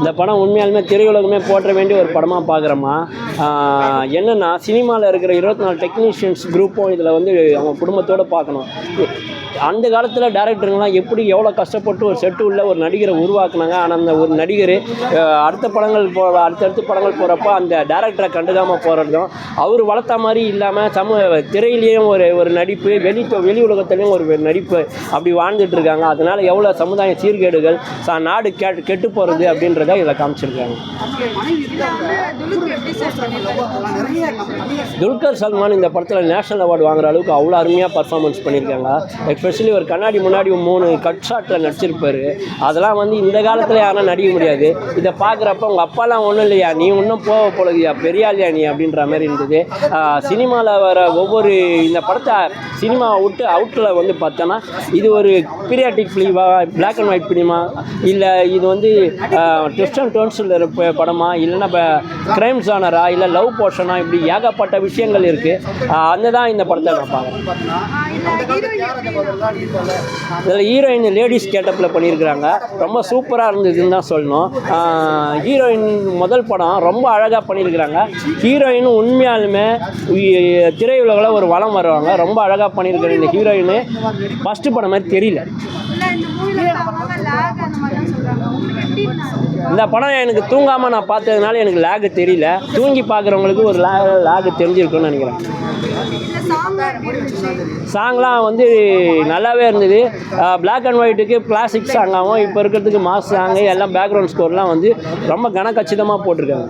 இந்த படம் உண்மையாலுமே திரையுலகமே போற்ற வேண்டிய ஒரு படமாக பார்க்குறோமா என்னென்னா சினிமாவில் இருக்கிற இருபத்தி நாலு டெக்னீஷியன்ஸ் குரூப்பும் இதில் வந்து அவங்க குடும்பத்தோடு பார்க்கணும். அந்த காலத்தில் டேரக்டருங்கெலாம் எப்படி எவ்வளோ கஷ்டப்பட்டு ஒரு செட்டு உள்ள ஒரு நடிகரை உருவாக்குனாங்க? ஆனால் அந்த ஒரு நடிகர் அடுத்த படங்கள் போ அடுத்தடுத்த படங்கள் போகிறப்ப அந்த டேரக்டரை கண்டுக்காமல் போகிறதும் அவர் வளர்த்த மாதிரி இல்லாமல் சமூக திரையிலையும் ஒரு ஒரு நடிப்பு வெளி வெளி உலகத்துலேயும் ஒரு நடிப்பு அப்படி வாழ்ந்துட்டு இருக்காங்க. அதனால் எவ்வளோ சமுதாய சீர்கேடுகள் நாடு கெ கெட்டு போகிறது அப்படின்ற அப்படின்றத இதில் காமிச்சிருக்காங்க. துல்கர் சல்மான் இந்த படத்தில் நேஷனல் அவார்டு வாங்குற அளவுக்கு அவ்வளோ அருமையாக பர்ஃபார்மன்ஸ் பண்ணியிருக்காங்க எஸ்பெஷலி ஒரு கண்ணாடி முன்னாடி மூணு கட் ஷாட்டில் நடிச்சிருப்பார். அதெல்லாம் வந்து இந்த காலத்தில் யாரும் நடிக்க முடியாது. இதை பார்க்குறப்ப உங்கள் அப்பாலாம் ஒன்றும் இல்லையா? நீ இன்னும் போக போலதியா பெரியாளியா நீ அப்படின்ற மாதிரி இருந்தது. சினிமாவில் வர ஒவ்வொரு இந்த படத்தை சினிமா விட்டு அவுட்டில் வந்து பார்த்தோன்னா இது ஒரு பீரியாட்டிக் ஃபிலிமா பிளாக் அண்ட் ஒயிட் ஃபிலிமா இல்லை இது வந்து ட்விஸ்ட் அண்ட் டோன்ஸில் இருப்ப படமா இல்லைன்னா இப்போ கிரைம் ஜானரா இல்லை லவ் போர்ஷனா இப்படி ஏகப்பட்ட விஷயங்கள் இருக்குது அந்த தான் இந்த படத்தை நான் பார்க்குறேன். இதில் ஹீரோயின் லேடிஸ் கேட்டப்பில் பண்ணியிருக்கிறாங்க. ரொம்ப சூப்பராக இருந்ததுன்னு தான் சொல்லணும். ஹீரோயின் முதல் படம் ரொம்ப அழகாக பண்ணியிருக்கிறாங்க. ஹீரோயின் உண்மையாலுமே திரையுலகில் ஒரு வளம் வருவாங்க ரொம்ப அழகாக பண்ணியிருக்கிற இந்த ஹீரோயின் ஃபஸ்ட்டு படம் மாதிரி தெரியல. இந்த படம் எனக்கு தூங்காமல் நான் பார்த்ததுனால எனக்கு லேகு தெரியல. தூங்கி பார்க்குறவங்களுக்கு ஒரு லே லேகு தெரிஞ்சிருக்கும்னு நினைக்கிறேன். சாங்லாம் வந்து நல்லாவே இருந்தது. பிளாக் அண்ட் ஒயிட்டுக்கு கிளாசிக் சாங்காகவும் இப்போ இருக்கிறதுக்கு மாஸ் சாங்கு எல்லாம் பேக்ரவுண்ட் ஸ்கோர்லாம் வந்து ரொம்ப கனக்கச்சிதமாக போட்டிருக்காங்க.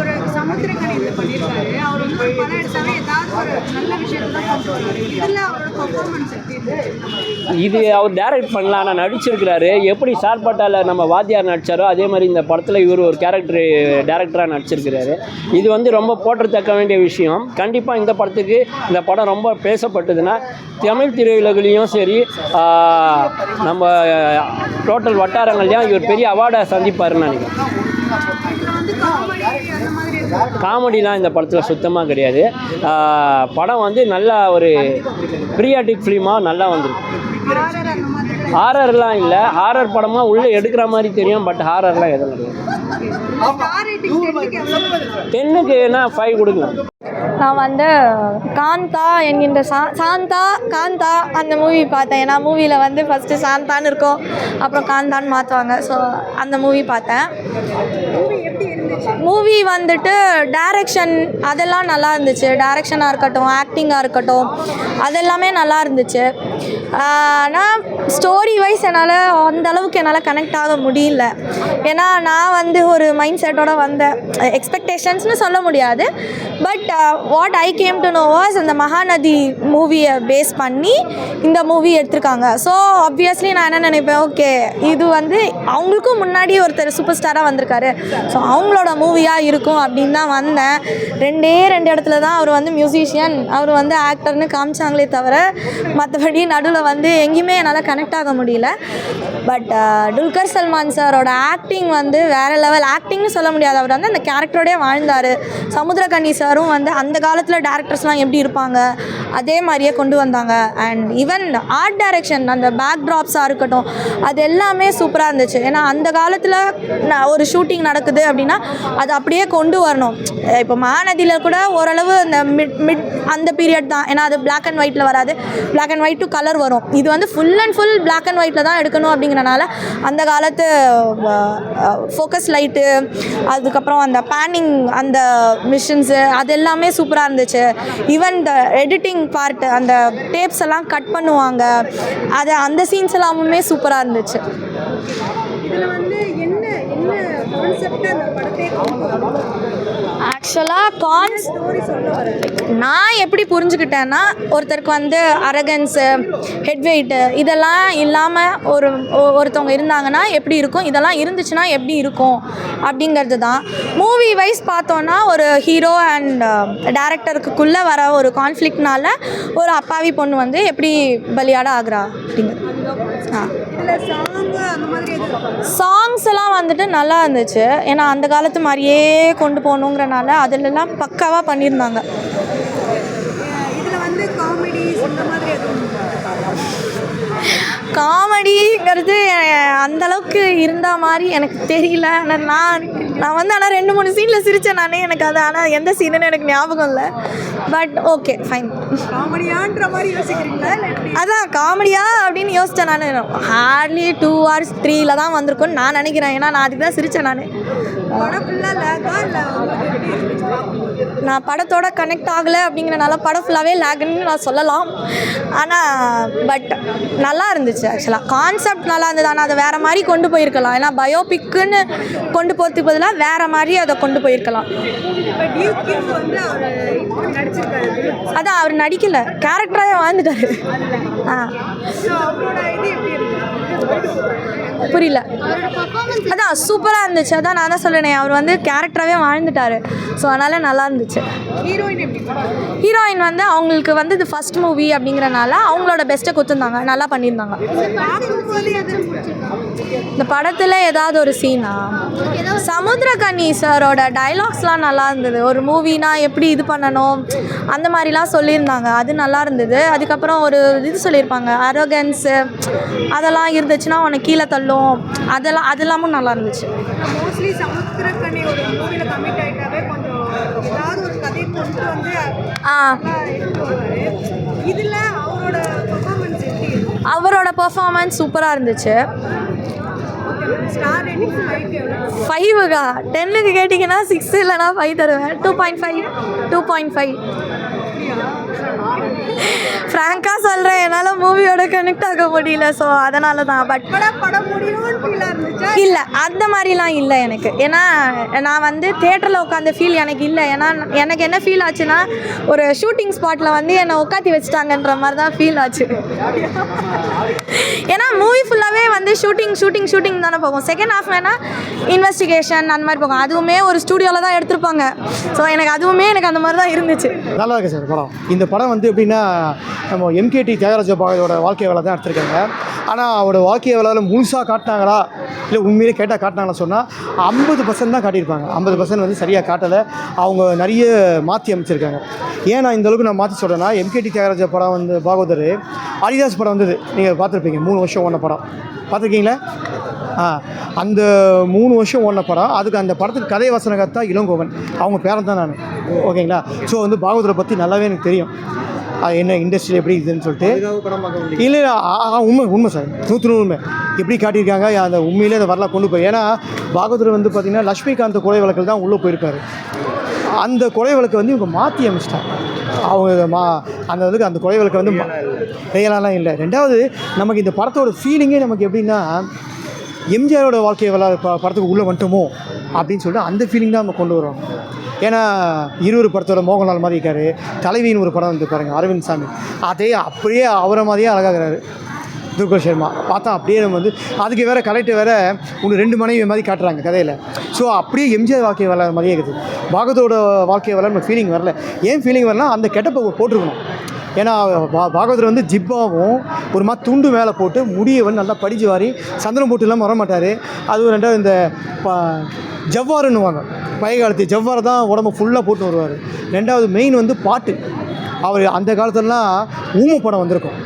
ஒரு அவர் இது அவர் டைரக்ட் பண்ணலாம். ஆனால் நடிச்சிருக்கிறாரு. எப்படி சார்பட்டால நம்ம வாத்தியார் நடிச்சாரோ அதே மாதிரி இந்த படத்தில் இவர் ஒரு கேரக்டர் டேரக்டராக நடிச்சிருக்கிறாரு. இது வந்து ரொம்ப போற்றத்தக்க வேண்டிய விஷயம். கண்டிப்பாக இந்த படத்துக்கு இந்த படம் ரொம்ப பேசப்பட்டதுன்னா தமிழ் திரையுலகிலையும் சரி நம்ம டோட்டல் வட்டாரங்கள்லையும் இவர் பெரிய அவார்டை சந்திப்பாருன்னு நினைக்கிறேன். காமெடிலாம் இந்த படத்தில் சுத்தமாக கிடையாது. படம் வந்து நல்லா ஒரு ப்ரியாட்டிக் ஃபிலிமாக நல்லா வந்திருக்கு. ஹாரர்லாம் இல்லை. ஹாரர் படமாக உள்ளே எடுக்கிற மாதிரி தெரியும் பட் ஹாரர்லாம் எதுவும் கிடையாது ஸ்டார் ரேட்டிங் டென்னுக்கு எவ்வளோ டென்னுக்குனா ஃபைவ் கொடுக்கலாம்? நான் வந்து காந்தா என்கின்ற சா சாந்தா காந்தா அந்த மூவி பார்த்தேன். ஏன்னா மூவியில் வந்து ஃபஸ்ட்டு சாந்தான்னு இருக்கும் அப்புறம் காந்தான்னு மாற்றுவாங்க ஸோ அந்த மூவி பார்த்தேன். மூவி வந்துட்டு டேரக்ஷன் அதெல்லாம் நல்லா இருந்துச்சு. டேரக்ஷனாக இருக்கட்டும் ஆக்டிங்காக இருக்கட்டும் அதெல்லாமே நல்லா இருந்துச்சு. ஆனால் ஸ்டோரி வைஸ் என்னால் அந்த அளவுக்கு என்னால் கனெக்ட் ஆக முடியல. ஏன்னா நான் வந்து ஒரு மைண்ட் செட்டோட வந்தேன். எக்ஸ்பெக்டேஷன்ஸ்னு சொல்ல முடியாது. But what I came to know was அந்த மகாநதி மூவியை பேஸ் பண்ணி இந்த மூவி எடுத்திருக்காங்க. ஸோ ஆப்வியஸ்லி நான் என்ன நினைப்பேன்? ஓகே இது வந்து அவங்களுக்கும் முன்னாடி ஒருத்தர் சூப்பர் ஸ்டாராக வந்திருக்காரு. ஸோ அவங்களோட மூவியாக இருக்கும் அப்படின்னு தான் வந்தேன். ரெண்டே ரெண்டு இடத்துல தான் அவர் வந்து மியூசிஷியன் அவர் வந்து ஆக்டர்னு காமிச்சாங்களே தவிர மற்றபடி நடுவில் வந்து எங்கேயுமே என்னால் கனெக்ட் ஆக முடியல. பட் துல்கர் சல்மான் சாரோட ஆக்டிங் வந்து வேறு லெவல் ஆக்டிங்னு சொல்ல முடியாது. அவர் வந்து அந்த கேரக்டரோடே வாழ்ந்தார். சமுத்திரகனி சாரும் வந்து அந்த காலத்தில் டேரக்டர்ஸ்லாம் எப்படி இருப்பாங்க? அதே மாதிரியே கொண்டு வந்தாங்க. அண்ட் ஈவன் ஆர்ட் டைரக்ஷன் அந்த பேக் ட்ராப்ஸாக இருக்கட்டும் அது எல்லாமே சூப்பராக இருந்துச்சு. ஏன்னா அந்த காலத்தில் ஒரு ஷூட்டிங் நடக்குது அப்படின்னா அது அப்படியே கொண்டு வரணும். இப்போ மாநதியில் கூட ஓரளவு அந்த மிட் மிட் அந்த பீரியட் தான். ஏன்னா அது பிளாக் அண்ட் ஒயிட்டில் வராது. Black and white to colour வரும். இது வந்து full and full black and ஒயிட்டில் தான் எடுக்கணும் அப்படிங்கிறனால அந்த காலத்து ஃபோக்கஸ் லைட்டு அதுக்கப்புறம் அந்த பேனிங் அந்த மிஷின்ஸு அது எல்லாமே சூப்பராக இருந்துச்சு. ஈவன் த எடிட்டிங் பார்ட் அந்த டேப்ஸ் எல்லாம் கட் பண்ணுவாங்க. அது அந்த சீன்ஸ் எல்லாமே சூப்பராக இருந்துச்சு. இதில் வந்து என்ன என்ன கான்செப்ட் அந்த படத்தை ஆக்சுவலாக கான்ஸ் ஸ்டோரி நான் எப்படி புரிஞ்சுக்கிட்டேன்னா ஒருத்தருக்கு வந்து அரகன்ஸு ஹெட் வெயிட்டு இதெல்லாம் இல்லாமல் ஒரு ஒ- ஒருத்தவங்க இருந்தாங்கன்னா எப்படி இருக்கும்? இதெல்லாம் இருந்துச்சுன்னா எப்படி இருக்கும்? அப்படிங்கிறது தான் மூவி வைஸ் பார்த்தோன்னா ஒரு ஹீரோ அண்ட் டேரக்டருக்குள்ளே வர ஒரு கான்ஃப்ளிக்னால ஒரு அப்பாவி பொண்ணு வந்து எப்படி பலியாட ஆகுறா? அப்படிங்கிறது. ஆ. சாங்ஸ் எல்லாம் வந்துட்டு நல்லா இருந்துச்சு. ஏன்னா அந்த காலத்து மாதிரியே கொண்டு போகணுங்கிறனால அதிலெல்லாம் பக்காவாக பண்ணியிருந்தாங்க. காமெடிங்கிறது அந்த அளவுக்கு இருந்த மாதிரி எனக்கு தெரியல. ஆனால் நான் நான் வந்து ஆனால் ரெண்டு மூணு சீனில் சிரித்தேன் நானே. எனக்கு அது ஆனால் எந்த சீனுன்னு எனக்கு ஞாபகம் இல்லை. பட் ஓகே ஃபைன் காமெடியான்ற மாதிரி யோசிக்கிறீங்களா? அதான் காமெடியா அப்படின்னு யோசித்தேன் நான். ஹார்ட்லி டூ ஹவர்ஸ் த்ரீல தான் வந்திருக்கும்னு நான் நினைக்கிறேன். ஏன்னா நான் அதுக்கு தான் சிரித்தேன் நான். படம் ஃபுல்லாக இல்லை? நான் படத்தோட கனெக்ட் ஆகலை அப்படிங்கிறனால படம் ஃபுல்லாகவே லேகுன்னு நான் சொல்லலாம். ஆனால் பட் நல்லா இருந்துச்சு ஆக்சுவலாக கான்செப்ட் நல்லா இருந்தது. ஆனால் அதை வேறு மாதிரி கொண்டு போயிருக்கலாம். ஏன்னா பயோபிக்குன்னு கொண்டு போகிறதுக்கு பதிலாக வேறு மாதிரி அதை கொண்டு போயிருக்கலாம். அதான் அவர் நடிக்கல. கேரக்டராகவே வாழ்ந்துட்டாரு. ஆ. புரியல. அதான் சூப்பராக இருந்துச்சு. அதான் நான் தான் சொல்லினேன் அவர் வந்து கேரக்டராகவே வாழ்ந்துட்டாரு. ஸோ அதனால் நல்லா இருந்துச்சு. ஹீரோயின் வந்து அவங்களுக்கு வந்து இது ஃபர்ஸ்ட் மூவி அப்படிங்கிறனால அவங்களோட பெஸ்ட்டை கொடுத்துருந்தாங்க. நல்லா பண்ணியிருந்தாங்க. இந்த படத்தில் ஏதாவது ஒரு சீனா சமுத்திரகனி சாரோட டைலாக்ஸ்லாம் நல்லா இருந்தது. ஒரு மூவினா எப்படி இது பண்ணணும்? அந்த மாதிரிலாம் சொல்லியிருந்தாங்க. அது நல்லா இருந்தது. அதுக்கப்புறம் ஒரு இது சொல்லியிருப்பாங்க. அரோகன்ஸு அதெல்லாம் இருந்துச்சுன்னா உனக்கு கீழே தள்ளும். அதெல்லாம் அதெல்லாமும் நல்லா இருந்துச்சு. மோஸ்ட்லி சமுத்திரக்கனி ஒரு மூவியில் கமிட் ஆகிட்டாவே கொஞ்சம் ஏதாவது ஒரு கதையை கொண்டு வந்து ஆ. இதில் அவரோட பெர்ஃபார்மன்ஸ் எப்படி அவரோட பர்ஃபார்மன்ஸ் சூப்பராக இருந்துச்சு. ஃபைவுக்கா டென்னுக்கு கேட்டிங்கன்னா சிக்ஸ் இல்லைனா ஃபைவ் தருவேன். Two point five two point five ஃப்ராங்காக சொல்கிறேன் என்னால் மூவியோட கனெக்ட் ஆக முடியல ஸோ அதனால தான் பட் படம் படம் இல்லை அந்த மாதிரிலாம் இல்லை எனக்கு. ஏன்னா நான் வந்து தேட்டரில் உட்காந்த ஃபீல் எனக்கு இல்லை. ஏன்னா எனக்கு என்ன ஃபீல் ஆச்சுன்னா ஒரு ஷூட்டிங் ஸ்பாட்டில் வந்து என்னை உட்காத்தி வச்சுட்டாங்கன்ற மாதிரி தான் ஃபீல் ஆச்சு. ஏன்னா மூவி ஃபுல்லாகவே வந்து ஷூட்டிங் ஷூட்டிங் ஷூட்டிங் தானே போகும். செகண்ட் ஹாஃப் வேணால் இன்வெஸ்டிகேஷன் அந்த மாதிரி போகும். அதுவுமே ஒரு ஸ்டூடியோவில் தான் எடுத்திருப்பாங்க. ஸோ எனக்கு அதுவுமே எனக்கு அந்த மாதிரி தான் இருந்துச்சு. நல்லா இருக்கு சார் படம். இந்த படம் வந்து எப்படின்னா நம்ம எம்கேடி தியாகராஜ பாகவதோட வாழ்க்கை வேலை தான் எடுத்திருக்காங்க. ஆனால் அவரோட வாழ்க்கை வேலையில் முழுசாக காட்டினாங்களா? இல்லை உண்மையிலே கேட்டால் காட்டினாங்களா சொன்னால் ஐம்பது பர்சன்ட் தான் காட்டியிருப்பாங்க. ஐம்பது பர்சன்ட் வந்து சரியாக காட்டலை. அவங்க நிறைய மாற்றி அமைச்சிருக்காங்க. ஏன் நான் இந்த அளவுக்கு நான் மாற்றி சொல்கிறேன்னா எம்கேடி தியாகராஜ படம் வந்து பாகவதர் அரிதாஸ் படம் வந்தது. நீங்கள் பார்த்துருப்பீங்க மூணு வருஷம் ஓன படம். பார்த்துருக்கீங்களா? ஆ அந்த மூணு வருஷம் ஓடின படம் அதுக்கு அந்த படத்துக்கு கதை வசனகர்த்தா இளங்கோவன். அவங்க பேரன் தான் நான். ஓகேங்களா? ஸோ வந்து பாகவதரை பற்றி நல்லாவே எனக்கு தெரியும். அது என்ன இண்டஸ்ட்ரியில் எப்படி இதுன்னு சொல்லிட்டு. இல்லை உண்மை உண்மை சார். நூற்று நூறு உண்மை. எப்படி காட்டியிருக்காங்க அந்த உண்மையிலே அந்த வரலாறு கொண்டு போய். ஏன்னா பாகதூர் வந்து பார்த்திங்கன்னா லக்ஷ்மிகாந்த் கொலை வழக்கில் தான் உள்ளே போயிருக்காரு. அந்த கொலை வழக்கை வந்து இவங்க மாற்றி அமைச்சிட்டாங்க. அவங்க மா அந்த வந்து அந்த கொலை வழக்கை வந்து ரியலாலாம் இல்லை. ரெண்டாவது நமக்கு இந்த படத்தோட ஃபீலிங்கே நமக்கு எப்படின்னா எம்ஜிஆரோட வாழ்க்கை வரலாறு படத்துக்கு உள்ளே வந்துட்டோமோ அப்படின்னு சொல்லிட்டு அந்த ஃபீலிங் தான் நம்ம கொண்டு வரோம் ஏன்னா இருவர் படத்தோட மோகன்லால் மாதிரி இருக்காரு. தலைவின்னு ஒரு படம் வந்து பாருங்கள் அரவிந்த் சாமி. அதே அப்படியே அவரை மாதிரியே அழகாகிறாரு துர்கா சர்மா. பார்த்தா அப்படியே நம்ம வந்து அதுக்கு வேற கலெக்டர் வேறு ஒன்று ரெண்டு மனைவி மாதிரி காட்டுறாங்க கதையில். ஸோ அப்படியே எம்ஜிஆர் வாழ்க்கை வரலாறு மாதிரியே இருக்குது. பாகத்தோட வாழ்க்கை வரலாறு ஃபீலிங் வரல. ஏன் ஃபீலிங் வரலாம் அந்த கெட்டப்பை போட்டிருக்கணும். ஏன்னா பா பாகவதர் வந்து ஜிப்பாவும் ஒரு மாதிரி துண்டு மேலே போட்டு முடியை வந்து நல்லா படிச்சு வாரி சந்தனம் போட்டு இல்லாமல் வர மாட்டார். அதுவும் ரெண்டாவது இந்த ப ஜவ்வாறுன்னுவாங்க பழைய காலத்து ஜவ்வாறு தான் உடம்பு ஃபுல்லாக போட்டு வருவார். ரெண்டாவது மெயின் வந்து பாட்டு. அவர் அந்த காலத்துலலாம் ஊம படம் வந்திருக்கும்.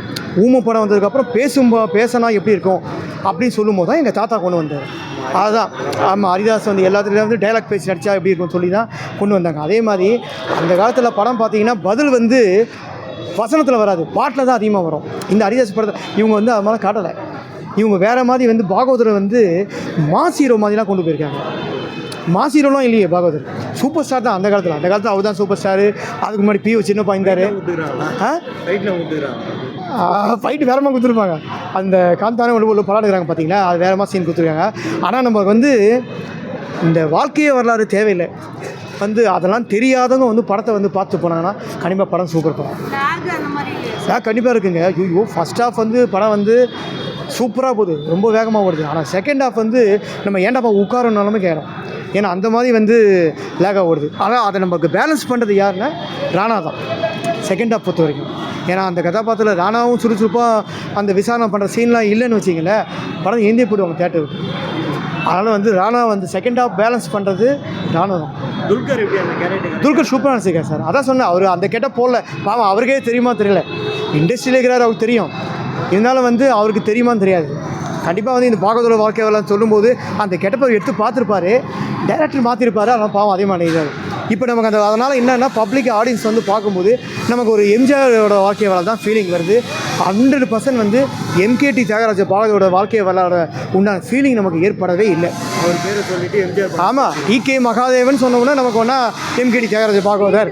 ஊம படம் வந்ததுக்கப்புறம் பேசும் பேசினா எப்படி இருக்கும்? அப்படின்னு சொல்லும்போது தான் எங்கள் தாத்தா கொண்டு வந்தார். அதுதான் ஆமாம் ஹரிதாஸ் வந்து எல்லாத்துலேயும் வந்து டைலாக் பேசி நடித்தா எப்படி இருக்கும்னு சொல்லி தான் கொண்டு வந்தாங்க. அதே மாதிரி அந்த காலத்தில் படம் பார்த்தீங்கன்னா பதில் வந்து வசனத்தில் வராது. பாட்டில் தான் அதிகமாக வரும். இந்த ஹரிதாஸ் படத்தை இவங்க வந்து அது மாதிரி காட்டலை. இவங்க வேறு மாதிரி வந்து பாகவதரை வந்து மாசீரோ மாதிரிலாம் கொண்டு போயிருக்காங்க. மாஸ் ஹீரோலாம் இல்லையே பாகவதர். சூப்பர் ஸ்டார் தான் அந்த காலத்தில். அந்த காலத்தில் அவர் தான் சூப்பர் ஸ்டார் அதுக்கு முன்னாடி பிஓ சின்ன பாய்ந்தார் ஆ? ஃபைட்டு வேறமாக கொடுத்துருப்பாங்க. அந்த காந்தானே உள்ள உள்ள பலாடுறாங்க பார்த்தீங்களா அது வேறமாக சீன் கொடுத்துருக்காங்க. ஆனால் நமக்கு வந்து இந்த வாழ்க்கையே வரலாறு தேவையில்லை. வந்து அதெல்லாம் தெரியாதவங்க வந்து படத்தை வந்து பார்த்து போனாங்கன்னா கண்டிப்பாக படம் சூப்பர் படம். கண்டிப்பாக இருக்குங்க. ஐயோ ஃபஸ்ட் ஹாஃப் வந்து படம் வந்து சூப்பராக போகுது. ரொம்ப வேகமாக ஓடுது. ஆனால் செகண்ட் ஹாஃப் வந்து நம்ம ஏண்டாப்பா உட்கார நிலமைக்கு ஆயிடும் ஏன்னா அந்த மாதிரி வந்து லேகாக ஓடுது ஆனால் அதை நமக்கு பேலன்ஸ் பண்ணுறது யாருன்னா ராணா தான். செகண்ட் ஹாஃப் பொறுத்த வரைக்கும். ஏன்னா அந்த கதாபாத்திரத்தில் ராணாவும் சுறுசுறுப்பாக அந்த விசாரணை பண்ணுற சீன்லாம் இல்லைன்னு வச்சிங்களேன் படம் ஏந்தியே போயிடுவாங்க தேட்டருக்கு அதனால் வந்து ராணா வந்து செகண்ட் ஹாஃப் பேலன்ஸ் பண்ணுறது ராணா தான். துல்கர் துல்கர் சூப்பராக நடிச்சிருக்காரு சார். அதான் சொன்னேன் அவர் அந்த கெட்ட போடல. பாவம் அவருக்கே தெரியுமா தெரியல. இண்டஸ்ட்ரியில் இருக்கிறாரு அவருக்கு தெரியும். இருந்தாலும் வந்து அவருக்கு தெரியுமான்னு தெரியாது. கண்டிப்பாக வந்து இந்த பாகவதோட வாழ்க்கை வரலாறு சொல்லும்போது அந்த கெட்டப்பை எடுத்து பார்த்துருப்பாரு. டேரக்டர் மாற்றிருப்பாரு அதனால் பாவம் அதே மாதிரி இப்போ நமக்கு அந்த அதனால் என்னென்னா பப்ளிக் ஆடியன்ஸ் வந்து பார்க்கும்போது நமக்கு ஒரு எம்ஜிஆரோட வாழ்க்கை வரலாறு தான் ஃபீலிங் வருது. ஹண்ட்ரட் பர்சன்ட் வந்து எம்கேடி தியாகராஜ பாகவதோட வாழ்க்கை வரலாறு உண்டான ஃபீலிங் நமக்கு ஏற்படவே இல்லை. அவர் பேரை சொல்லிட்டு எம்ஜிஆர் ஆமாம் இகே மகாதேவன் சொன்னோம்னா நமக்கு ஒன்றா எம்கேடி தியாகராஜ பாகவதர்.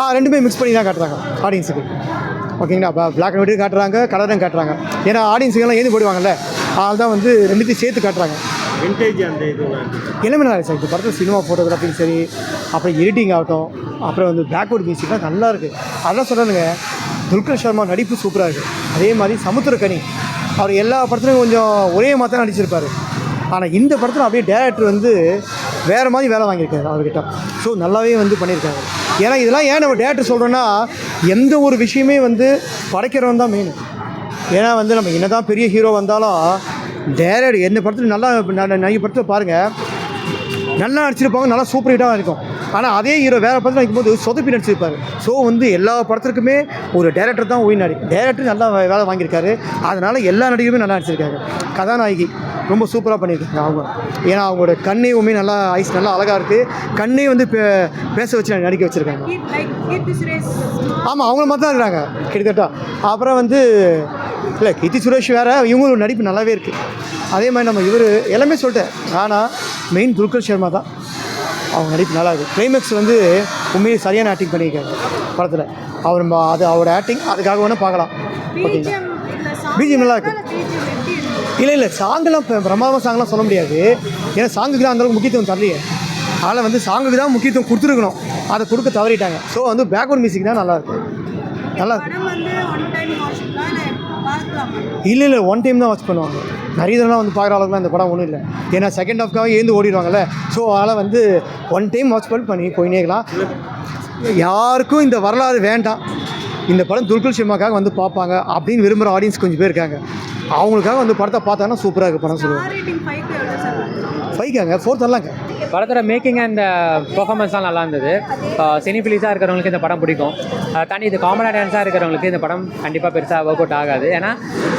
ஆ ரெண்டுமே மிக்ஸ் பண்ணி தான் காட்டுறாங்க ஆடியன்ஸுக்கு ஓகேங்களா? பிளாக் அண்ட் ஒயிட்டும் காட்டுறாங்க கலரும் காட்டுறாங்க. ஏன்னா ஆடியன்ஸுக்கெல்லாம் எழுதி போடுவாங்கல்ல அதனால தான் வந்து ரெண்டுத்தையும் சேர்த்து காட்டுறாங்க. விண்டேஜ் அந்த இதெல்லாம் எல்லாமே நல்லா இருக்கு சார் இந்த படத்தில் சினிமா ஃபோட்டோகிராஃபியும் சரி அப்புறம் எடிட்டிங் ஆகட்டும் அப்புறம் வந்து பேக்வர்ட் மியூசிக்லாம் நல்லா இருக்குது அதெல்லாம் சொல்கிறேனுங்க துல்கர் சர்மா நடிப்பு சூப்பராக இருக்குது அதே மாதிரி சமுத்திரக்கனி அவர் எல்லா படத்துலையும் கொஞ்சம் ஒரே மாதிரி தான் நடிச்சிருப்பார். ஆனால் இந்த படத்தில் அப்படியே டேரக்டர் வந்து வேறு மாதிரி வேலை வாங்கியிருக்காரு அவர்கிட்ட. ஸோ நல்லாவே வந்து பண்ணியிருக்காரு. ஏன்னா இதெல்லாம் ஏன் நம்ம டேரக்டர் சொல்கிறோன்னா எந்த ஒரு விஷயமே வந்து படைக்கிறவன் தான் மெயின் ஏன்னா வந்து நம்ம என்ன தான் பெரிய ஹீரோ வந்தாலும் டேரக்ட் எந்த படத்தில் நல்லா நிறைய படத்தில் பாருங்கள் நல்லா நடிச்சிருப்பாங்க நல்லா சூப்பர் ஹிட்டாக இருக்கும். ஆனால் அதே ஹீரோ வேறு படத்தில் நடிக்கும்போது சொதப்பி நடிச்சிருப்பாரு. ஸோ வந்து எல்லா படத்துக்குமே ஒரு டேரக்டர் தான் நடி டேரக்டர் நல்லா வேலை வாங்கியிருக்காரு. அதனால் எல்லா நடிகருமே நல்லா நடிச்சிருக்காங்க. கதாநாயகி ரொம்ப சூப்பராக பண்ணியிருக்காங்க அவங்க. ஏன்னா அவங்களோட கண்ணே நல்லா ஐஸ் நல்லா அழகாக இருக்குது கண்ணே வந்து பே- பேச வச்சு நடிக்க வச்சுருக்காங்க. ஆமாம் அவங்கள மாதிரி தான் இருக்கிறாங்க கிட்டத்தட்ட. அப்புறம் வந்து இல்லை கீர்த்தி சுரேஷ் வேறு இவங்களோட நடிப்பு நல்லாவே இருக்குது அதே மாதிரி நம்ம இவர் எல்லாமே சொல்லிட்டேன். ஆனால் மெயின் துல்கர் சர்மா தான். அவங்க நடிப்பு நல்லா இருக்குது கிளைமேக்ஸ் வந்து உண்மையை சரியான ஆக்டிங் பண்ணியிருக்காரு படத்தில். அவர் அது அவரோட ஆக்டிங் அதுக்காக வேணால் பார்க்கலாம். ஓகேங்களா பிஜிஎம் BGM நல்லா இருக்கு. பிஜிஎம் எப்படி இருக்கு? இல்லை இல்லை சாங்கெல்லாம் இப்போ பிரமாதமாக சாங்லாம் சொல்ல முடியாது. ஏன்னா சாங்குக்கு தான் அந்தளவுக்கு முக்கியத்துவம் தரலையே. அதனால் வந்து சாங்குக்கு தான் முக்கியத்துவம் கொடுத்துருக்கணும். அதை கொடுக்க தவறிட்டாங்க. ஸோ வந்து பேக்வர்ட் மியூசிக் தான் நல்லாயிருக்கும் நல்லா இருக்கு இல்லை இல்லை ஒன் டைம் தான் வாட்ச் பண்ணுவாங்க. நிறைய தடவை வந்து பார்க்குற அளவுக்குலாம் இந்த படம் ஒன்றும் இல்லை. ஏன்னா செகண்ட் ஹாஃப்க்காக ஏந்து ஓடிடுவாங்கல்ல. ஸோ அதனால் வந்து ஒன் டைம் வாட்ச் பண்ணி பண்ணி போயினே இருக்கலாம். யாருக்கும் இந்த வரலாறு வேண்டாம். இந்த படம் துல்கர் சினிமாக்காக வந்து பார்ப்பாங்க அப்படின்னு விரும்புகிற ஆடியன்ஸ் கொஞ்சம் பேர் இருக்காங்க. அவங்களுக்காக வந்து படத்தை பார்த்தாங்கன்னா சூப்பராக இருக்கு படம் சொல்லுவாங்க? ஃபைக்காங்க ஃபோர்த் நல்லாங்க படத்தோட மேக்கிங் அண்ட் பர்ஃபார்மன்ஸ்லாம் நல்லா இருந்தது. சினிஃபிலிஸாக இருக்கிறவங்களுக்கு இந்த படம் பிடிக்கும். தனி இது காமெடி டான்ஸாக இருக்கிறவங்களுக்கு இந்த படம் கண்டிப்பாக பெருசாக ஒர்க் அவுட் ஆகாது. ஏன்னா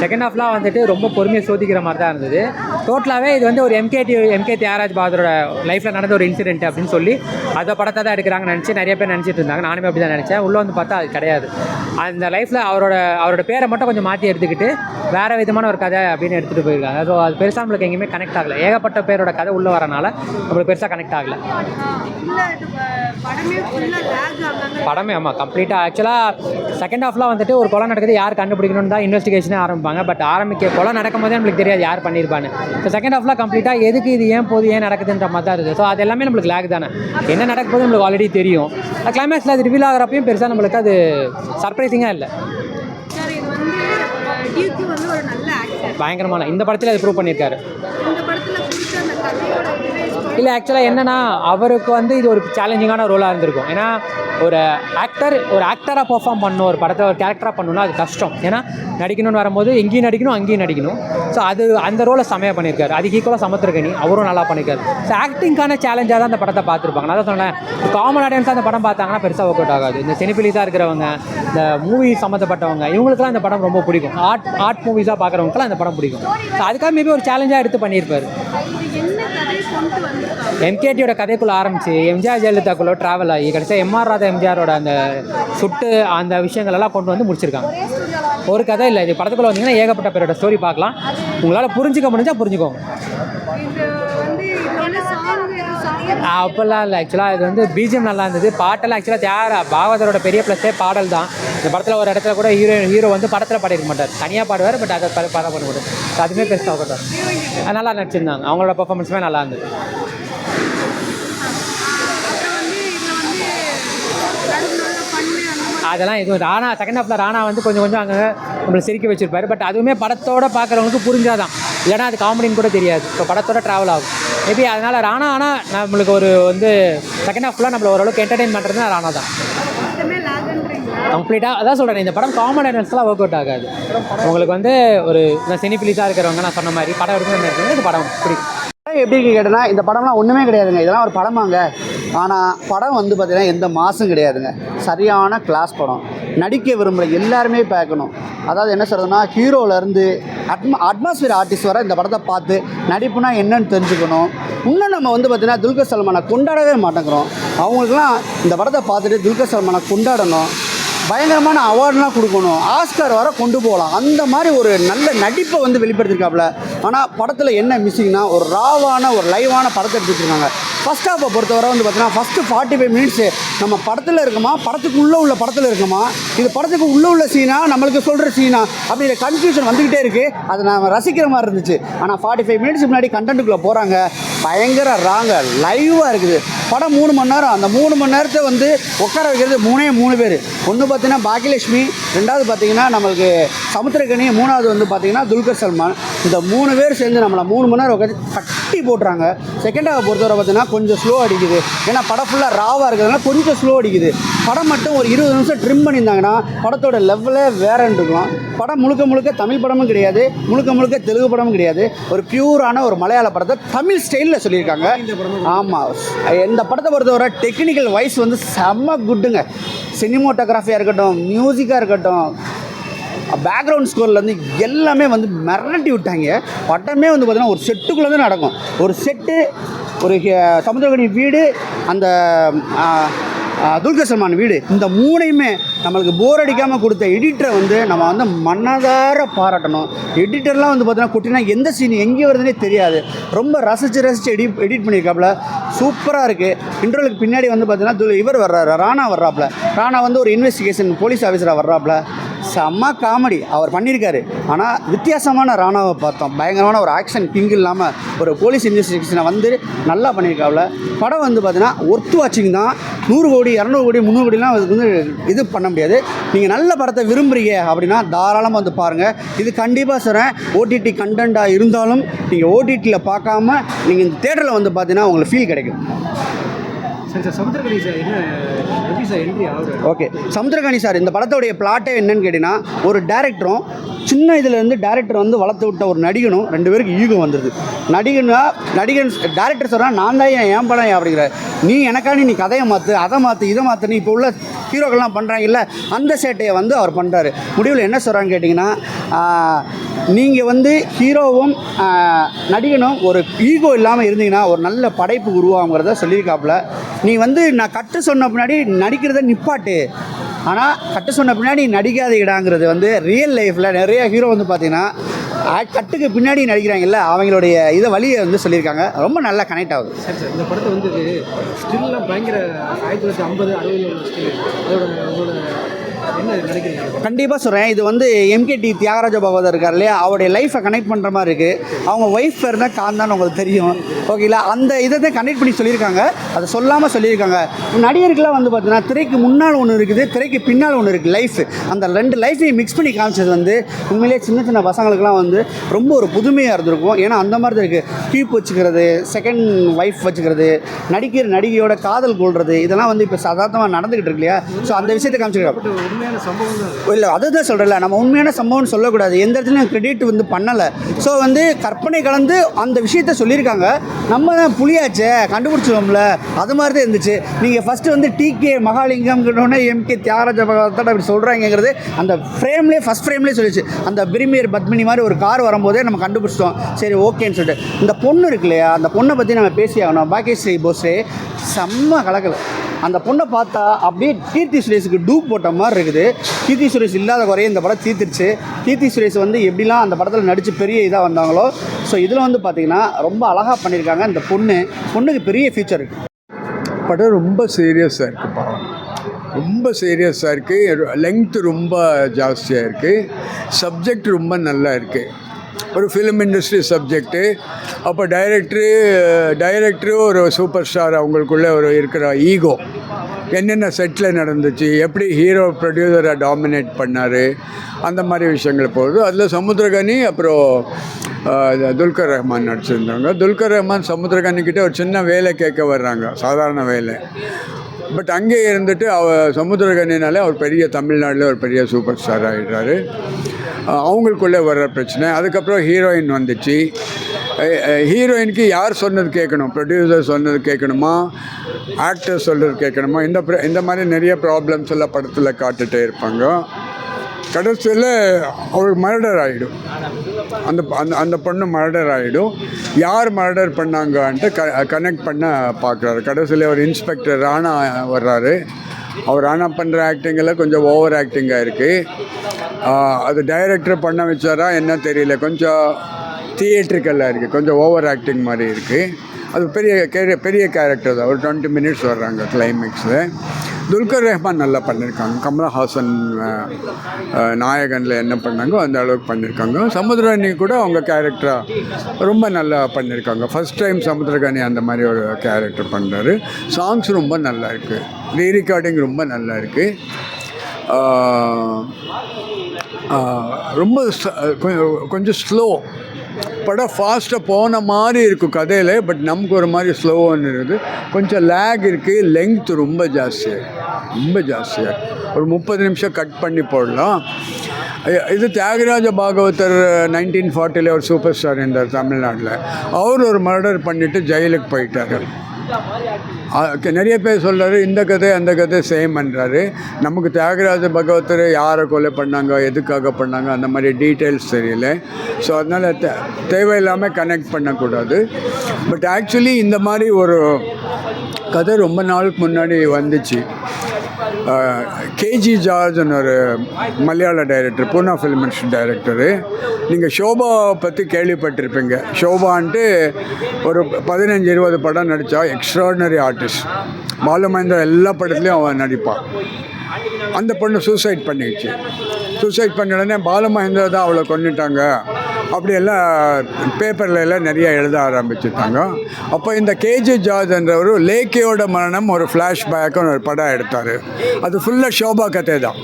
செகண்ட் ஹாஃப்லாம் வந்துட்டு ரொம்ப பொறுமையை சோதிக்கிற மாதிரி தான் இருந்தது. டோட்டலாகவே இது வந்து ஒரு எம்கேடி எம்கே தியாகராஜ் பாதரோட லைஃப்பில் நடந்த ஒரு இன்சிடென்ட் அப்படின்னு சொல்லி அந்த படத்தை தான் எடுக்கிறாங்கன்னு நினச்சி நிறைய பேர் நினச்சிட்டு இருந்தாங்க. நானுமே அப்படி தான் நினச்சேன். உள்ளே வந்து பார்த்தா அது கிடையாது. அந்த லைஃப்பில் அவரோட அவரோட பேரை மட்டும் கொஞ்சம் மாற்றி எடுத்துக்கிட்டு வேறு விதமான ஒரு கதை அப்படின்னு எடுத்துகிட்டு போயிருக்காங்க. ஸோ அது பெருசாக நம்மளுக்கு எங்கேயுமே கனெக்ட் ஆகலை. ஏகப்பட்ட பேரோட கதை உள்ளே வரனால நம்மளுக்கு பெருசாக கனெக்ட் ஆகலை. படமே ஆமாம் கம்ப்ளீட்டாக ஆக்சுவலாக செகண்ட் ஹாஃப்லாம் வந்துட்டு ஒரு கொலை நடக்குது யார் கண்டுபிடிக்கணும்னு தான் இன்வெஸ்டிகேஷனே ஆரம்பிப்பாங்க. பட் ஆரம்பிக்க கொலை நடக்கும் போதே நம்மளுக்கு தெரியாது யார் பண்ணியிருப்பான்னு. ஸோ செகண்ட் ஹாஃப்லாம் கம்ப்ளீட்டாக எதுக்கு இது ஏன் போகுது ஏன் நடக்குதுன்ற மாதிரி தான் இருக்குது ஸோ அது எல்லாமே நம்மளுக்கு லேக் தானே. என்ன நடக்க போகுது நம்மளுக்கு ஆல்ரெடி தெரியும். கிளைமேக்ஸில் அது ரிவீல் ஆகிறப்பையும் பெருசாக நம்மளுக்கு அது சர்ப்ரைசிங்காக இல்லை. பயங்கரமான இந்த படத்தில் அது ப்ரூவ் பண்ணியிருக்காரு. இல்லை ஆக்சுவலாக என்னன்னா அவருக்கு வந்து இது ஒரு சேலஞ்சிங்கான ரோலாக இருந்திருக்கும். ஏன்னா ஒரு ஆக்டர் ஒரு ஆக்டராக பெர்ஃபார்ம் பண்ணணும் ஒரு படத்தை ஒரு கேரக்டராக பண்ணணும்னா அது கஷ்டம். ஏன்னா நடிக்கணும்னு வரும்போது எங்கேயும் நடிக்கணும் அங்கேயும் நடிக்கணும். ஸோ அது அந்த ரோலை செமையாக பண்ணியிருக்காரு. அதுக்கு ஈக்குவலாக சமுத்திரகனி அவரும் நல்லா பண்ணியிருக்காரு. ஸோ ஆக்டிங்கான சேலஞ்சாக தான் அந்த படத்தை பார்த்துருப்பாங்க. நான் தான் சொன்னேன். காமன் ஆடியன்ஸ் அந்த படம் பார்த்தாங்கன்னா பெருசாக ஒர்க் அவுட் ஆகாது. இந்த சினிபிலிஸாக இருக்கிறவங்க இந்த மூவி சம்மந்தப்பட்டவங்க இவங்களுக்குலாம் இந்த படம் ரொம்ப பிடிக்கும். ஆர்ட் ஆர்ட் மூவிஸாக பார்க்குறவங்களுக்குலாம் இந்த படம் பிடிக்கும். ஸோ அதுக்காக மேபி ஒரு சேலஞ்சாக எடுத்து பண்ணியிருப்பாரு. எம்கேடியோட கதைக்குள்ளே ஆரம்பிச்சு எம்ஜிஆர் ஜெயலலிதாக்குள்ளே ட்ராவல் ஆகி கடைசியாக எம்ஆர் ராதா எம்ஜிஆரோட அந்த சுட்டு அந்த விஷயங்களெல்லாம் கொண்டு வந்து முடிச்சிருக்காங்க. ஒரு கதை இல்லை. இது படத்துக்குள்ளே வந்தீங்கன்னா ஏகப்பட்ட பேரோட ஸ்டோரி பார்க்கலாம். உங்களால் புரிஞ்சுக்க முடிஞ்சால் புரிஞ்சுக்கோங்க. அப்போல்லாம் இல்லை. ஆக்சுவலாக இது வந்து பிஜிஎம் நல்லா இருந்தது. பாட்டெல்லாம் ஆக்சுவலாக தியார? பாகவதரோட பெரிய ப்ளஸ்ஸே பாடல் தான். இந்த படத்தில் ஒரு இடத்துல கூட ஹீரோ ஹீரோ வந்து படத்தில் பாடிருக்க மாட்டார். தனியாக பாடுவார் பட் அதை பாட பண்ண மாட்டார் அதுவுமே பெருசாக ஆகட்டும். நல்லா நடிச்சிருந்தாங்க. அவங்களோட பர்ஃபார்மன்ஸுமே நல்லா இருந்தது அப்புறம் வந்து இதில் வந்து நடுநடுல பண்ணு அந்த மாதிரி அதெல்லாம் எதுவும் ராணா செகண்ட் ஹாஃபில் ராணா வந்து கொஞ்சம் கொஞ்சம் அங்கே நம்மளை சிரிக்க வச்சிருப்பாரு. பட் அதுவுமே படத்தோட பார்க்குறவங்களுக்கு புரிஞ்சாதான். இல்லைனா அது காமெடின்னு கூட தெரியாது. இப்போ படத்தோட ட்ராவல் ஆகும். மேபி அதனால் ராணா ஆனால் நம்மளுக்கு ஒரு வந்து செகண்ட் ஹாஃப் ஃபுல்லாக நம்மளை ஓரளவுக்கு என்டர்டெயின் பண்ணுறது ராணா தான். கம்ப்ளீட்டாக அதான் சொல்கிறேன் இந்த படம் காமெடியன்ஸ்லாம் ஒர்க் அவுட் ஆகாது. உங்களுக்கு வந்து ஒரு சினிபிலிஸாக இருக்கிறவங்க நான் சொன்ன மாதிரி படம் எடுக்கணும்னு இந்த படம் பிடிக்கும்? எப்படி கேட்டேன்னா இந்த படம்லாம் ஒன்றுமே கிடையாதுங்க. இதெல்லாம் ஒரு படமாங்க. ஆனால் படம் வந்து பார்த்திங்கன்னா எந்த மாசும் கிடையாதுங்க. சரியான கிளாஸ் படம். நடிக்க விரும்புகிற எல்லாருமே பார்க்கணும். அதாவது என்ன சொல்கிறதுனா ஹீரோலேருந்து அட்மா அட்மாஸ்பியர் ஆர்டிஸ்ட் வர இந்த படத்தை பார்த்து நடிப்புனா என்னன்னு தெரிஞ்சுக்கணும். இன்னும் நம்ம வந்து பார்த்திங்கன்னா துல்கர் சல்மானை கொண்டாடவே மாட்டேங்கிறோம். அவங்களுக்குலாம் இந்த படத்தை பார்த்துட்டு துல்கர் சல்மானை கொண்டாடணும். பயங்கரமான அவார்ட்லாம் கொடுக்கணும். ஆஸ்கார் வர கொண்டு போகலாம். அந்த மாதிரி ஒரு நல்ல நடிப்பை வந்து வெளிப்படுத்திருக்காப்புல. ஆனால் படத்தில் என்ன மிஸ்ஸிங்னா ஒரு ராவான ஒரு லைவான படத்தை எடுத்துருக்காங்க ஃபஸ்ட் ஹாஃபை பொறுத்தவரை வந்து பார்த்தீங்கன்னா ஃபஸ்ட்டு ஃபார்ட்டி ஃபைவ் மினிட்ஸு நம்ம படத்தில் இருக்குமா? படத்துக்கு உள்ளே உள்ள படத்தில் இருக்குமா? இது படத்துக்கு உள்ளே உள்ள சீனா நம்மளுக்கு சொல்கிற சீனா அப்படிங்கிற கன்ஃபியூஷன் வந்துக்கிட்டே இருக்குது அதை நம்ம ரசிக்கிற மாதிரி இருந்துச்சு. ஆனால் ஃபார்ட்டி ஃபைவ் மினிட்ஸ் முன்னாடி கண்டென்ட்டுக்குள்ளே போகிறாங்க பயங்கர ராங்க லைவாக இருக்குது. படம் மூணு மணி நேரம். அந்த மூணு மணி நேரத்தை வந்து உட்கார வைக்கிறது மூணே மூணு பேர். ஒன்று பார்த்தீங்கன்னா பாக்கியலட்சுமி. ரெண்டாவது பார்த்தீங்கன்னா நம்மளுக்கு சமுத்திரக்கணி மூணாவது வந்து பார்த்தீங்கன்னா துல்கர் சல்மான். இந்த மூணு பேர் சேர்ந்து நம்மளை மூணு மணி நேரம் உட்காந்து கட்டி போட்டுறாங்க. செகண்ட் ஹாஃப் பொறுத்தவரை பார்த்தீங்கன்னா கொஞ்சம் ஸ்லோ அடிக்குது. ஏன்னா படம் ஃபுல்லாக ராவாக இருக்கிறதுனால கொஞ்சம் ஸ்லோ அடிக்குது. படம் மட்டும் ஒரு இருபது நிமிஷம் ட்ரிம் பண்ணியிருந்தாங்கன்னா படத்தோட லெவலே வேறன்னு இருக்கலாம் படம் முழுக்க முழுக்க தமிழ் படமும் கிடையாது. முழுக்க முழுக்க தெலுங்கு படமும் கிடையாது. ஒரு பியூரான ஒரு மலையாள படத்தை தமிழ் ஸ்டைலில் சொல்லியிருக்காங்க. ஆமாம் இந்த படத்தை பொறுத்தவரை டெக்னிக்கல் வைஸ் வந்து செம்ம குட்டுங்க சினிமோட்டோகிராஃபியாக இருக்கட்டும் மியூசிக்காக இருக்கட்டும் பேக்ரவுண்ட் ஸ்கோர்லேருந்து எல்லாமே வந்து மிரட்டி விட்டாங்க. பட்டமே வந்து பார்த்தீங்கன்னா ஒரு செட்டுக்குள்ளே தான் நடக்கும். ஒரு செட்டு ஒரு ஹே- வீடு அந்த துல்கர் சல்மான் வீடு. இந்த மூணையுமே நம்மளுக்கு போர் அடிக்காமல் கொடுத்த எடிட்டரை வந்து நம்ம வந்து மனதார பாராட்டணும். எடிட்டர்லாம் வந்து பார்த்தீங்கன்னா குட்டினா எந்த சீன் எங்கே வருதுன்னே தெரியாது. ரொம்ப ரசித்து ரசித்து எடிட் எடிட் பண்ணியிருக்காப்புல. சூப்பராக இருக்குது இன்டர்வலுக்கு பின்னாடி வந்து பார்த்தீங்கன்னா இவர் வர்றாரு ராணா வர்றாப்புல. ராணா வந்து ஒரு இன்வெஸ்டிகேஷன் போலீஸ் ஆஃபீஸராக வர்றாப்புல. செம்ம காமெடி அவர் பண்ணியிருக்காரு. ஆனால் வித்தியாசமான ராணாவை பார்த்தோம். பயங்கரமான ஒரு ஆக்ஷன் கிங் இல்லாமல் ஒரு போலீஸ் இன்வெஸ்டிகேஷனை வந்து நல்லா பண்ணியிருக்காவில் படம் வந்து பார்த்தீங்கன்னா ஒர்த் வாட்சிங் தான். நூறு கோடி இரநூறு கோடி முந்நூறு கோடிலாம் அதுக்கு வந்து இது பண்ண முடியாது. நீங்கள் நல்ல படத்தை விரும்புகிறீங்க அப்படின்னா தாராளமாக வந்து பாருங்கள் இது கண்டிப்பாக சொல்கிறேன் ஓடிடி கண்டென்ட்டாக இருந்தாலும் நீங்கள் ஓடிடியில் பார்க்காம நீங்கள் இந்த தேட்டரில் வந்து பார்த்தீங்கன்னா உங்களுக்கு ஃபீல் கிடைக்கும். ஓகே சமுத்திரகாணி சார் இந்த படத்தோடைய பிளாட்டே என்னன்னு கேட்டிங்கன்னா ஒரு டேரக்டரும் சின்ன இதுலேருந்து டேரக்டர் வந்து வளர்த்து விட்ட ஒரு நடிகனும் ரெண்டு பேருக்கு ஈகோ வந்துடுது நடிகனா நடிகன் டேரக்டர் சொல்கிறான் நான் தான் ஏன் ஏன் படம் ஏன் அப்படிங்கிற. நீ எனக்காண்டி நீ கதையை மாற்று அதை மாற்று இதை மாற்றுன்னு இப்போ உள்ள ஹீரோக்கள்லாம் பண்ணுறாங்கல்ல அந்த சேட்டையை வந்து அவர் பண்ணுறாரு முடிவில் என்ன சொல்கிறான்னு கேட்டிங்கன்னா நீங்கள் வந்து ஹீரோவும் நடிகனும் ஒரு ஈகோ இல்லாமல் இருந்தீங்கன்னா ஒரு நல்ல படைப்பு உருவாங்கிறத சொல்லியிருக்காப்புல. நீ வந்து நான் கட்டு சொன்ன பின்னாடி நடிக்கிறத நிப்பாட்டு. ஆனால் கட்டு சொன்ன பின்னாடி நடிக்காதீடாங்கிறது வந்து ரியல் லைஃப்பில் நிறைய ஹீரோ வந்து பார்த்தீங்கன்னா கட்டுக்கு பின்னாடி நடிக்கிறாங்கல்ல அவங்களுடைய இதை வழியை வந்து சொல்லியிருக்காங்க. ரொம்ப நல்லா கனெக்ட் ஆகுது. Sir sir. இந்த படத்தை வந்து ஸ்டில்லாம் பயங்கர ஆயிரத்தி தொள்ளாயிரத்தி ஐம்பது அறுபது உள்ள அதோட கண்டிப்பாக சொல்கிறேன் இது வந்து எம்கேடி தியாகராஜ பகவதர் இருக்கார் இல்லையா? அவருடைய லைஃப்பை கனெக்ட் பண்ணுற மாதிரி இருக்குது அவங்க ஒய்ஃப் பேர் தான் காந்தான்னு உங்களுக்கு தெரியும். ஓகேங்களா அந்த இதை தான் கனெக்ட் பண்ணி சொல்லியிருக்காங்க. அதை சொல்லாமல் சொல்லியிருக்காங்க. நடிகருக்குலாம் வந்து பார்த்தீங்கன்னா திரைக்கு முன்னால் ஒன்று இருக்குது திரைக்கு பின்னால் ஒன்று இருக்குது லைஃப் அந்த ரெண்டு லைஃப்பையும் மிக்ஸ் பண்ணி காமிச்சது வந்து உண்மையிலேயே சின்ன சின்ன பசங்களுக்குலாம் வந்து ரொம்ப ஒரு புதுமையாக இருந்திருக்கும். ஏன்னா அந்த மாதிரி தான் இருக்குது கீப் வச்சுக்கிறது செகண்ட் ஒய்ஃப் வச்சுக்கிறது நடிக்கிற நடிகையோட காதல் கொள்வது இதெல்லாம் வந்து இப்போ சாதாரணமாக நடந்துக்கிட்டு இருக்கு இல்லையா? ஸோ அந்த விஷயத்தை காமிச்சிருக்காங்க. உண்மையான சம்பவம் தான். அதுதான் சொல்கிறல நம்ம உண்மையான சம்பவம்னு சொல்லக்கூடாது. எந்த இடத்துலையும் கிரெடிட் வந்து பண்ணலை. ஸோ வந்து கற்பனை கலந்து அந்த விஷயத்த சொல்லியிருக்காங்க. நம்ம தான் புளியாச்சே கண்டுபிடிச்சோம்ல அது மாதிரி தான் இருந்துச்சு. நீங்கள் ஃபஸ்ட்டு வந்து டிகே எம் கே தியாகராஜ பகவத்தோட அப்படி சொல்கிறாங்கிறது அந்த ஃப்ரேம்லேயே ஃபஸ்ட் ஃப்ரேம்லேயே சொல்லிச்சு. அந்த பிரிமியர் பத்மினி மாதிரி ஒரு கார் வரும்போதே நம்ம கண்டுபிடிச்சிட்டோம். சரி ஓகேன்னு சொல்லிட்டு. இந்த பொண்ணு இருக்கு இல்லையா? அந்த பொண்ணை பற்றி நம்ம பேசி ஆகணும் பாக்கியஸ்ரீ போஸ்ரே செம்ம கலக்கல. அந்த பொண்ணை பார்த்தா அப்படியே கீர்த்தி சுரேஷுக்கு டூப் போட்ட மாதிரி இருக்குது. கீர்த்தி சுரேஷ் இல்லாத குறைய இந்த படம் தீர்த்துருச்சு. கீர்த்தி சுரேஷ் வந்து எப்படிலாம் அந்த படத்தில் நடித்து பெரிய இதாக வந்தாங்களோ ஸோ இதில் வந்து பார்த்திங்கன்னா ரொம்ப அழகாக பண்ணியிருக்காங்க இந்த பொண்ணு. பொண்ணுக்கு பெரிய ஃபியூச்சர் இருக்குது படம் ரொம்ப சீரியஸாக இருக்குது படம் ரொம்ப சீரியஸாக இருக்குது லெங்க்த் ரொம்ப ஜாஸ்தியாக இருக்குது சப்ஜெக்ட் ரொம்ப நல்லா இருக்குது ஒரு ஃபிலிம் இண்டஸ்ட்ரி சப்ஜெக்ட்டு அப்போ டைரக்டரு டைரக்டரும் ஒரு சூப்பர் ஸ்டார் அவங்களுக்குள்ளே ஒரு இருக்கிற ஈகோ என்னென்ன செட்டில் நடந்துச்சு எப்படி ஹீரோ ப்ரொடியூசரை டாமினேட் பண்ணார் அந்த மாதிரி விஷயங்கள் போகுது. அதில் சமுத்திரகனி அப்புறம் துல்கர் ரஹ்மான் நடிச்சிருந்தாங்க துல்கர் ரஹ்மான் சமுத்திரகனிக்கிட்ட ஒரு சின்ன வேலை கேட்க வர்றாங்க சாதாரண வேலை. பட் அங்கே இருந்துட்டு அவர் சமுத்திரகனினாலே அவர் பெரிய தமிழ்நாட்டில் ஒரு பெரிய சூப்பர் ஸ்டார் ஆகிட்டார் அவங்களுக்குள்ளே வர்ற பிரச்சனை. அதுக்கப்புறம் ஹீரோயின் வந்துச்சு. ஹீரோயினுக்கு யார் சொன்னது கேட்கணும்? ப்ரொடியூசர் சொன்னது கேட்கணுமா? ஆக்டர் சொல்கிறது கேட்கணுமா? இந்த இந்த மாதிரி நிறைய ப்ராப்ளம்ஸ் எல்லாம் படத்தில் காட்டுகிட்டே இருப்பாங்க. கடைசியில் அவர் மர்டர் ஆகிடும் அந்த அந்த அந்த பொண்ணு மர்டர் ஆகிடும் யார் மர்டர் பண்ணாங்கன்ட்டு க கனெக்ட் பண்ண பார்க்குறாரு கடைசியில் ஒரு இன்ஸ்பெக்டர் ராணா வர்றாரு. அவர் ராணா பண்ணுற ஆக்டிங்கில் கொஞ்சம் ஓவர் ஆக்டிங்காக இருக்குது அது டைரக்டர் பண்ண வச்சாரா என்ன தெரியல. கொஞ்சம் தியேட்ரிக்கலாக இருக்குது கொஞ்சம் ஓவர் ஆக்டிங் மாதிரி இருக்குது அது பெரிய பெரிய கேரக்டர் தான். ஒரு டுவெண்ட்டி மினிட்ஸ் வர்றாங்க கிளைமேக்ஸில் துல்கர் ரஹ்மான் நல்லா பண்ணியிருக்காங்க கமல்ஹாசன் நாயகனில் என்ன பண்ணாங்கோ அந்த அளவுக்கு பண்ணியிருக்காங்க சமுத்திரகனி கூட அவங்க கேரக்டராக ரொம்ப நல்லா பண்ணியிருக்காங்க ஃபஸ்ட் டைம் சமுத்திரகனி அந்த மாதிரி ஒரு கேரக்டர் பண்ணுறாரு சாங்ஸ் ரொம்ப நல்லா இருக்குது ரீ ரெக்கார்டிங் ரொம்ப நல்லா இருக்குது ரொம்ப கொஞ்சம் ஸ்லோ படம் ஃபாஸ்ட்டாக போன மாதிரி இருக்கும் கதையில் பட் நமக்கு ஒரு மாதிரி ஸ்லோவாக இருக்குது. கொஞ்சம் லேக் இருக்குது லெங்த் ரொம்ப ஜாஸ்தியாக ரொம்ப ஜாஸ்தியாக ஒரு முப்பது நிமிஷம் கட் பண்ணி போடலாம். இது தியாகராஜ பாகவதர் நைன்டீன் ஃபார்ட்டியில் ஒரு சூப்பர் ஸ்டார் இருந்தார் தமிழ்நாட்டில். அவர் ஒரு மர்டர் பண்ணிவிட்டு ஜெயிலுக்கு போயிட்டார். நிறைய பேர் சொல்கிறாரு இந்த கதை அந்த கதை சேம் பண்ணுறாரு நமக்கு தியாகராஜ பகவத்தர் யாரை கொலை பண்ணாங்க எதுக்காக பண்ணாங்க அந்த மாதிரி டீட்டெயில்ஸ் தெரியல. ஸோ அதனால் தே தேவையில்லாமல் கனெக்ட் பண்ணக்கூடாது. பட் ஆக்சுவலி இந்த மாதிரி ஒரு கதை ரொம்ப நாளுக்கு முன்னாடி வந்துச்சு. கேஜி ஜார்ஜ்னு ஒரு மலையாள director Poona film institute director நீங்கள் ஷோபா பற்றி கேள்விப்பட்டிருப்பீங்க. ஷோபான்ட்டு ஒரு பதினஞ்சு இருபது படம் நடித்தா எக்ஸ்ட்ராடினரி ஆர்டிஸ்ட் பாலுமேந்திரா எல்லா படத்துலையும் அவன் நடிப்பான். அந்த பொண்ணு சூசைட் பண்ணிடுச்சு. சூசைட் பண்ண உடனே பாலுமகேந்திரா தான் அவளை கொண்டுட்டாங்க அப்படியெல்லாம் பேப்பரில் எல்லாம் நிறைய எழுத ஆரம்பிச்சுட்டாங்க. அப்போ இந்த கேஜி ஜார்ஜ்ன்றவர் லேக்கியோட மரணம் ஒரு ஃப்ளாஷ்பேக்குன்னு ஒரு படம் எடுத்தார். அது ஃபுல்லாக ஷோபா கதை தான்.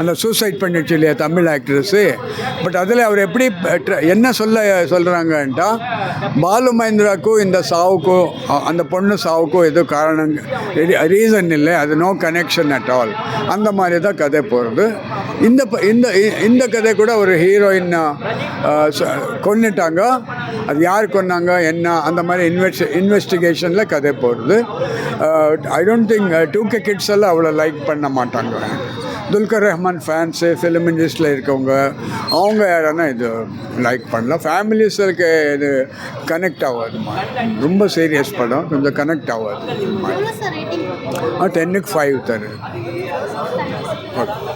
அந்த சூசைட் பண்ணிடுச்சு இல்லையா தமிழ் ஆக்ட்ரஸு பட் அதில் அவர் எப்படி என்ன சொல்ல சொல்கிறாங்கன்ட்டா பாலு மகேந்திராக்கும் இந்த சாவுக்கும் அந்த பொண்ணு சாவுக்கும் எதுவும் காரணம் ரீசன் இல்லை அது நோ கனெக்ஷன் அட் ஆல் அந்த மாதிரி தான் கதை போகிறது இந்த ப- இந்த இந்த கதை கூட ஒரு ஹீரோயின் கொன்னுட்டாங்க. அது யார் கொன்னாங்க என்ன அந்த மாதிரி இன்வெஸ்ட் இன்வெஸ்டிகேஷனில் கதை போகிறது I don't think two K kids எல்லாம் அவ்வளோ லைக் பண்ண மாட்டாங்க. துல்கர் ரஹ்மான் ஃபேன்ஸு ஃபிலிம் இண்டஸ்ட்ரியில் இருக்கவங்க அவங்க யாரானா இது லைக் பண்ணலாம். ஃபேமிலிஸுக்கு இது கனெக்ட் ஆகாதுமா ரொம்ப சீரியஸ் படம். கொஞ்சம் கனெக்ட் ஆகாது. டென்னுக்கு ஃபைவ் தரு. ஓகே